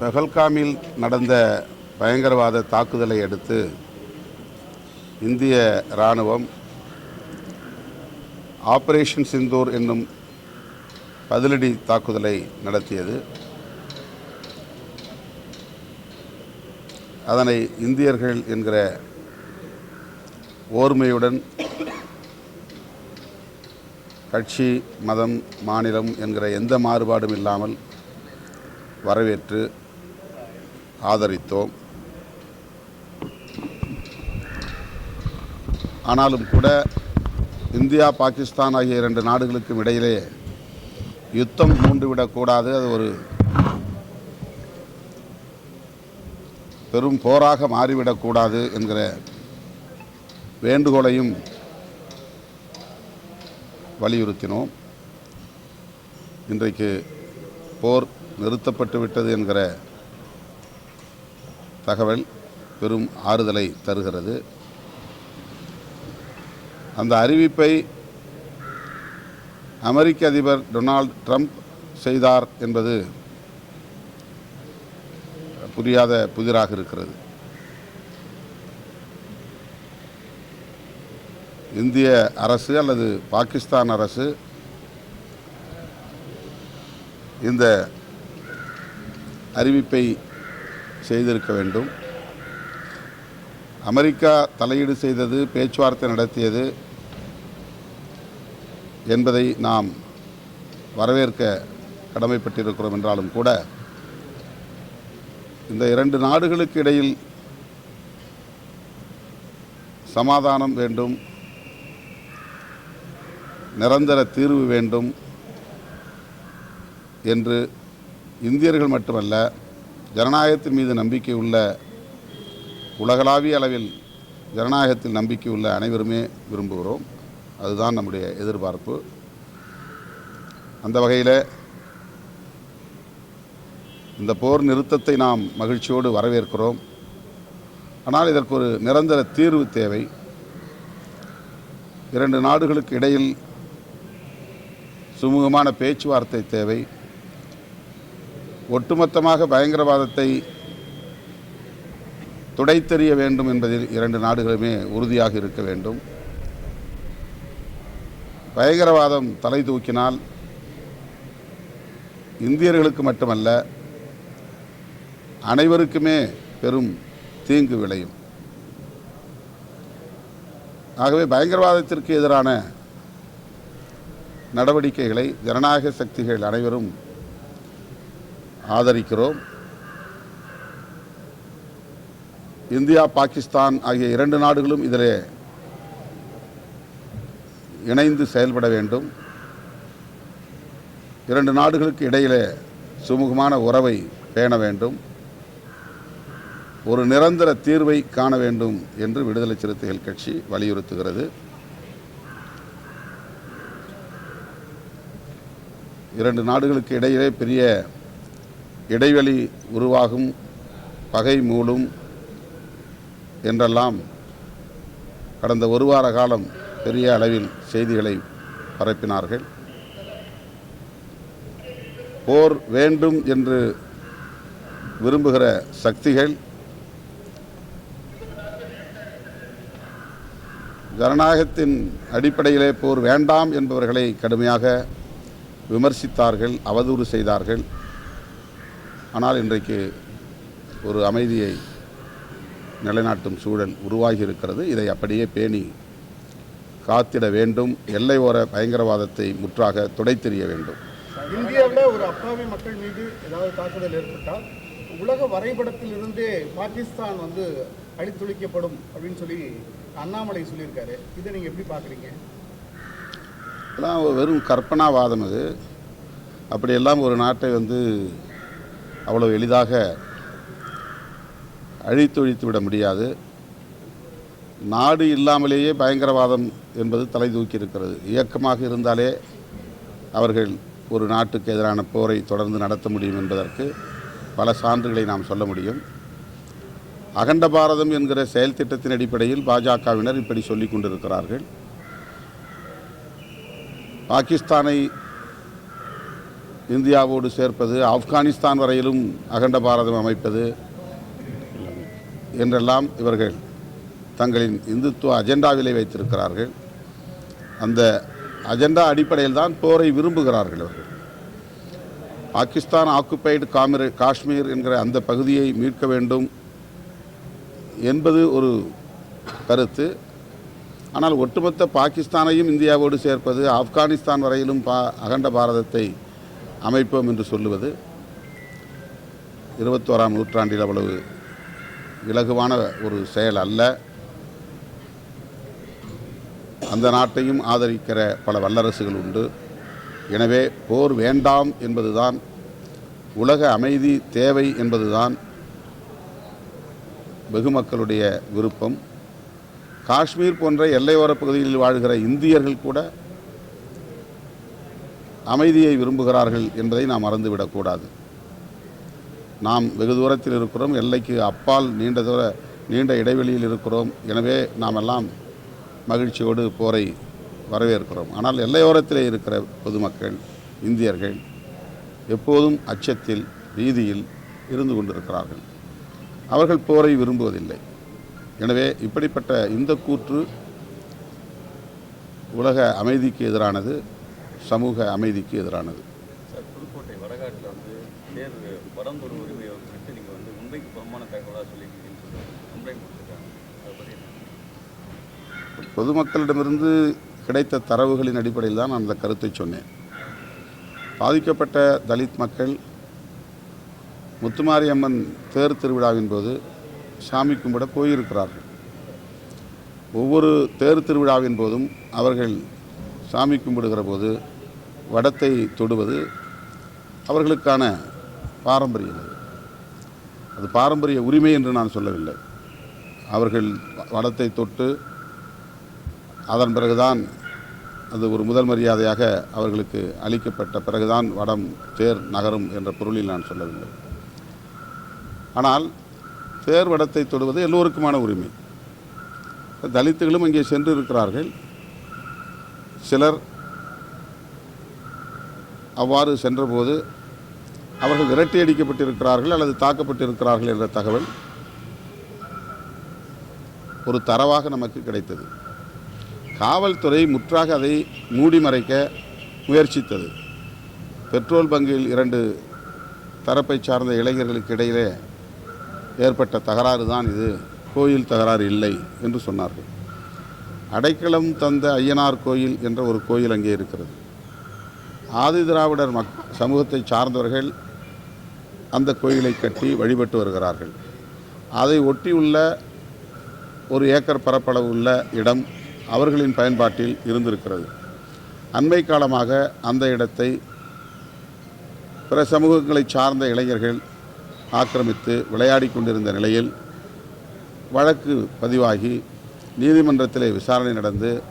பெஹல்காமில் நடந்த பயங்கரவாத தாக்குதலை அடுத்து இந்திய இராணுவம் ஆபரேஷன் சிந்தூர் என்னும் பதிலடி தாக்குதலை நடத்தியது. அதனை இந்தியர்கள் என்கிற ஓர்மையுடன் கட்சி மதம் மாநிலம் என்கிற எந்த மாறுபாடும் இல்லாமல் வரவேற்று ஆதரித்தோம். ஆனாலும் கூட இந்தியா பாகிஸ்தான் ஆகிய இரண்டு நாடுகளுக்கும் இடையிலே யுத்தம் மூண்டுவிடக்கூடாது அது ஒரு பெரும் போராக மாறிவிடக்கூடாது என்கிற வேண்டுகோளையும் வலியுறுத்தினோம். இன்றைக்கு போர் நிறுத்தப்பட்டு விட்டது என்கிற தகவல் பெரும் ஆறுதலை தருகிறது. அந்த அறிவிப்பை அமெரிக்க அதிபர் டொனால்ட் ட்ரம்ப் செய்தார் என்பது புரியாத புதிராக இருக்கிறது. இந்திய அரசு அல்லது பாகிஸ்தான் அரசு இந்த அறிவிப்பை செய்திருக்க வேண்டும். அமெரிக்கா தலையீடு செய்தது பேச்சுவார்த்தை நடத்தியது என்பதை நாம் வரவேற்க கடமைப்பட்டிருக்கிறோம் என்றாலும் கூட இந்த இரண்டு நாடுகளுக்கு இடையில் சமாதானம் வேண்டும் நிரந்தர தீர்வு வேண்டும் என்று இந்தியர்கள் மட்டுமல்ல ஜனநாயகத்தின் மீது நம்பிக்கை உள்ள உலகளாவிய அளவில் ஜனநாயகத்தில் நம்பிக்கை உள்ள அனைவருமே விரும்புகிறோம். அதுதான் நம்முடைய எதிர்பார்ப்பு. அந்த வகையில் இந்த போர் நிறுத்தத்தை நாம் மகிழ்ச்சியோடு வரவேற்கிறோம். ஆனால் இதற்கு ஒரு நிரந்தர தீர்வு தேவை. இரண்டு நாடுகளுக்கு இடையில் சுமூகமான பேச்சுவார்த்தை தேவை. ஒட்டுமொத்தமாக பயங்கரவாதத்தை துடைத்தெறிய வேண்டும் என்பதில் இரண்டு நாடுகளுமே உறுதியாக இருக்க வேண்டும். பயங்கரவாதம் தலை தூக்கினால் இந்தியர்களுக்கு மட்டுமல்ல அனைவருக்குமே பெரும் தீங்கு விளையும். ஆகவே பயங்கரவாதத்திற்கு எதிரான நடவடிக்கைகளை ஜனநாயக சக்திகள் அனைவரும் ஆதரிக்கிறோம். இந்தியா பாகிஸ்தான் ஆகிய இரண்டு நாடுகளும் இதில் இணைந்து செயல்பட வேண்டும். இரண்டு நாடுகளுக்கு இடையிலே சுமூகமான உறவை பேண வேண்டும். ஒரு நிரந்தர தீர்வை காண வேண்டும் என்று விடுதலை சிறுத்தைகள் கட்சி வலியுறுத்துகிறது. இரண்டு நாடுகளுக்கு இடையிலே பெரிய இடைவெளி உருவாகும் பகை மூலும் என்றெல்லாம் கடந்த ஒரு வார காலம் பெரிய அளவில் செய்திகளை பரப்பினார்கள். போர் வேண்டும் என்று விரும்புகிற சக்திகள் ஜனநாயகத்தின் அடிப்படையிலே போர் வேண்டாம் என்பவர்களை கடுமையாக விமர்சித்தார்கள் அவதூறு செய்தார்கள். ஆனால் இன்றைக்கு ஒரு அமைதியை நிலைநாட்டும் சூழல் உருவாகி இருக்கிறது இதை அப்படியே பேணி காத்திட வேண்டும். எல்லை ஓர பயங்கரவாதத்தை முற்றாக துடைத்தெறிய வேண்டும். இந்தியாவில் ஒரு அப்பாவி மக்கள் மீது ஏதாவது தாக்குதல் ஏற்பட்டால் உலக வரைபடத்தில் இருந்தே பாகிஸ்தான் வந்து அழித்தொழிக்கப்படும் அப்படின்னு சொல்லி அண்ணாமலை சொல்லியிருக்காரு. இதை நீங்கள் எப்படி பார்க்குறீங்க? இதெல்லாம் வெறும் கற்பனாவாதம் அது. அப்படியெல்லாம் ஒரு நாட்டை வந்து அவ்வளோ எளிதாக அழித்தொழித்து விட முடியாது. நாடு இல்லாமலேயே பயங்கரவாதம் என்பது தலை தூக்கி இருக்கிறது இயக்கமாக இருந்தாலே அவர்கள் ஒரு நாட்டுக்கு எதிரான போரை தொடர்ந்து நடத்த முடியும் என்பதற்கு பல சான்றுகளை நாம் சொல்ல முடியும். அகண்ட பாரதம் என்கிற செயல் திட்டத்தின் அடிப்படையில் பாஜகவினர் இப்படி சொல்லிக் கொண்டிருக்கிறார்கள். பாகிஸ்தானை இந்தியாவோடு சேர்ப்பது ஆப்கானிஸ்தான் வரையிலும் அகண்ட பாரதம் அமைப்பது என்றெல்லாம் இவர்கள் தங்களின் இந்துத்துவ அஜெண்டாவிலே வைத்திருக்கிறார்கள். அந்த அஜெண்டா அடிப்படையில் தான் போரை விரும்புகிறார்கள் அவர்கள் பாகிஸ்தான் ஆக்குப்பைடு காமிர காஷ்மீர் என்கிற அந்த பகுதியை மீட்க வேண்டும் என்பது ஒரு கருத்து. ஆனால் ஒட்டுமொத்த பாகிஸ்தானையும் இந்தியாவோடு சேர்ப்பது ஆப்கானிஸ்தான் வரையிலும் பா அகண்ட பாரதத்தை அமைப்போம் என்று சொல்லுவது இருபத்தோராம் நூற்றாண்டில் அவ்வளவு இலகுவான ஒரு செயல் அல்ல. அந்த நாட்டையும் ஆதரிக்கிற பல வல்லரசுகள் உண்டு. எனவே போர் வேண்டாம் என்பதுதான் உலக அமைதி தேவை என்பதுதான் வெகுமக்களுடைய விருப்பம். காஷ்மீர் போன்ற எல்லையோரப் பகுதிகளில் வாழ்கிற இந்தியர்கள் கூட அமைதியை விரும்புகிறார்கள் என்பதை நாம் மறந்துவிடக்கூடாது நாம் வெகு தூரத்தில் இருக்கிறோம் எல்லைக்கு அப்பால் நீண்ட தூர நீண்ட இடைவெளியில் இருக்கிறோம். எனவே நாம் எல்லாம் மகிழ்ச்சியோடு போரை வரவேற்கிறோம். ஆனால் எல்லையோரத்திலே இருக்கிற பொதுமக்கள் இந்தியர்கள் எப்போதும் அச்சத்தில் பீதியில் இருந்து கொண்டிருக்கிறார்கள். அவர்கள் போரை விரும்புவதில்லை. எனவே இப்படிப்பட்ட இந்த கூற்று உலக அமைதிக்கு எதிரானது. சமூக அமைதிக்கு எதிரானது? பொதுமக்களிடமிருந்து கிடைத்த தரவுகளின் அடிப்படையில் தான் நான் அந்த கருத்தை சொன்னேன். பாதிக்கப்பட்ட தலித் மக்கள் முத்துமாரியம்மன் தேர் திருவிழாவின் போது சாமி கும்பிட போயிருக்கிறார்கள். ஒவ்வொரு தேர் திருவிழாவின் போதும் அவர்கள் சாமி கும்பிடுகிற போது வடத்தை தொடுவது அவர்களுக்கான பாரம்பரியம் அது. அது பாரம்பரிய உரிமை என்று நான் சொல்லவில்லை. அவர்கள் வடத்தை தொட்டு அதன் பிறகுதான் அது ஒரு முதல் மரியாதையாக அவர்களுக்கு அளிக்கப்பட்ட பிறகுதான் வடம் தேர் நகரும் என்ற பொருளில் நான் சொல்லவில்லை. ஆனால் தேர் வடத்தை தொடுவது எல்லோருக்குமான உரிமை. தலித்துகளும் இங்கே சென்று இருக்கிறார்கள். சிலர் அவ்வாறு சென்றபோது அவர்கள் விரட்டியடிக்கப்பட்டிருக்கிறார்கள் அல்லது தாக்கப்பட்டிருக்கிறார்கள் என்ற தகவல் ஒரு தரவாக நமக்கு கிடைத்தது. காவல்துறை முற்றாக அதை மூடி மறைக்க முயற்சித்தது. பெட்ரோல் பங்கில் இரண்டு தரப்பை சார்ந்த இளைஞர்களுக்கு இடையிலே ஏற்பட்ட தகராறு தான் இது. கோயில் தகராறு இல்லை என்று சொன்னார்கள். அடைக்கலம் தந்த ஐயனார் கோயில் என்ற ஒரு கோயில் அங்கே இருக்கிறது. ஆதி திராவிடர் மக் சமூகத்தை சார்ந்தவர்கள் அந்த கோயிலை கட்டி வழிபட்டு வருகிறார்கள். அதை ஒட்டியுள்ள ஒரு ஏக்கர் பரப்பளவு உள்ள இடம் அவர்களின் பயன்பாட்டில் இருந்திருக்கிறது. அண்மை காலமாக அந்த இடத்தை பிற சமூகங்களை சார்ந்த இளைஞர்கள் ஆக்கிரமித்து விளையாடி கொண்டிருந்த நிலையில் வழக்கு பதிவாகி நீதிமன்றத்திலே விசாரணை நடந்து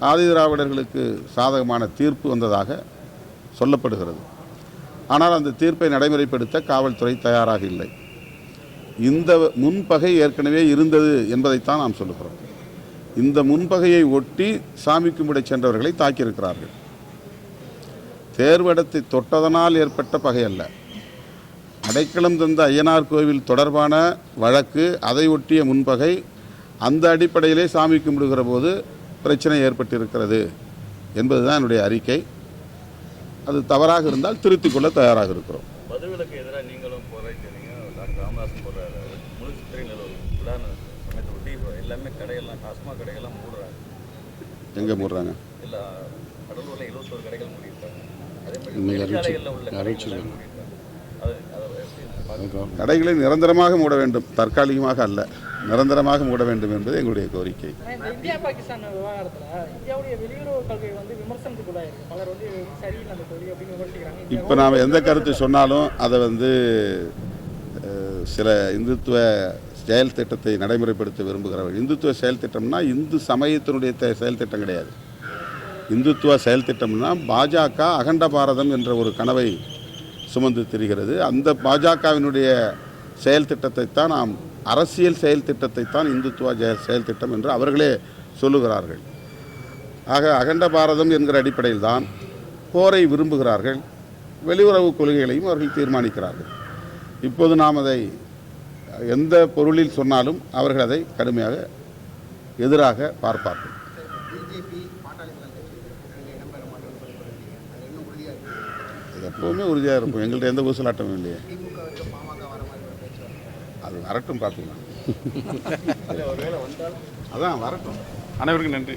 ஆதிதிராவிடர்களுக்கு சாதகமான தீர்ப்பு வந்ததாக சொல்லப்படுகிறது. ஆனால் அந்த தீர்ப்பை நடைமுறைப்படுத்த காவல்துறை தயாராக இல்லை. இந்த முன்பகை ஏற்கனவே இருந்தது என்பதைத்தான் நாம் சொல்லுகிறோம். இந்த முன்பகையை ஒட்டி சாமி கும்பிட சென்றவர்களை தாக்கியிருக்கிறார்கள். தேர்வடத்தை தொட்டதனால் ஏற்பட்ட பகை அல்ல. அடைக்கலம் தந்த ஐயனார் கோவில் தொடர்பான வழக்கு அதை ஒட்டிய முன்பகை அந்த அடிப்படையிலே சாமி கும்பிடுகிற போது பிரச்சனை ஏற்பட்டிருக்கிறது என்பதுதான் என்னுடைய அறிக்கை. அது தவறாக இருந்தால் திருத்திக் கொள்ள தயாராக இருக்கிறோம். மதுவிலக்கு எதிராக நீங்களும் டாக்டர் போடுறாரு. நிலவு. சமயத்தை ஒட்டி இப்போ எல்லாமே கடையெல்லாம் டாஸ்மாக் கடைகள்லாம் மூடுறாங்க. எங்கே மூடுறாங்க? எல்லா கடலூரில் இருபத்தோரு கடைகள் மூடியிருக்காங்க. கடைகளை நிரந்தரமாக மூட வேண்டும். தற்காலிகமாக அல்ல. நிரந்தரமாக மூட வேண்டும் என்பது எங்களுடைய கோரிக்கை. இந்தியா பாகிஸ்தான் விவகாரத்துல இந்தியாவுடைய வெளியுறவு கொள்கை வந்து விமர்சனத்துக்குள்ளாயிருக்கு. பலர் வந்து சரியில்லை அந்த கொள்கை அப்படின்னு விமர்சிக்கிறாங்க. இப்போ நாம் எந்த கருத்து சொன்னாலும் அதை வந்து சில இந்துத்துவ செயல் திட்டத்தை நடைமுறைப்படுத்த விரும்புகிறவர் இந்துத்துவ செயல் திட்டம்னா இந்து சமயத்தினுடைய செயல் திட்டம் கிடையாது. இந்துத்துவ செயல் திட்டம்னா பாஜக அகண்ட பாரதம் என்ற ஒரு கனவை சுமந்து திரிகிறது. அந்த பாஜகவினுடைய செயல் திட்டத்தை தான் நாம் அரசியல் செயல் திட்டத்தை தான் இந்துத்துவ செயல் திட்டம் என்று அவர்களே சொல்லுகிறார்கள். ஆக அகண்ட பாரதம் என்கிற அடிப்படையில் தான் போரை விரும்புகிறார்கள். வெளியுறவு கொள்கைகளையும் அவர்கள் தீர்மானிக்கிறார்கள். இப்போது நாம் அதை எந்த பொருளில் சொன்னாலும் அவர்கள் அதை கடுமையாக எதிராக பார்ப்பார்கள். எப்போவுமே உறுதியாக இருக்கும் எங்கள்கிட்ட எந்த ஊசலாட்டமும் இல்லையே. அது வரட்டும் பார்த்துக்கலாம் அதான் வரட்டும். அனைவருக்கும் நன்றி.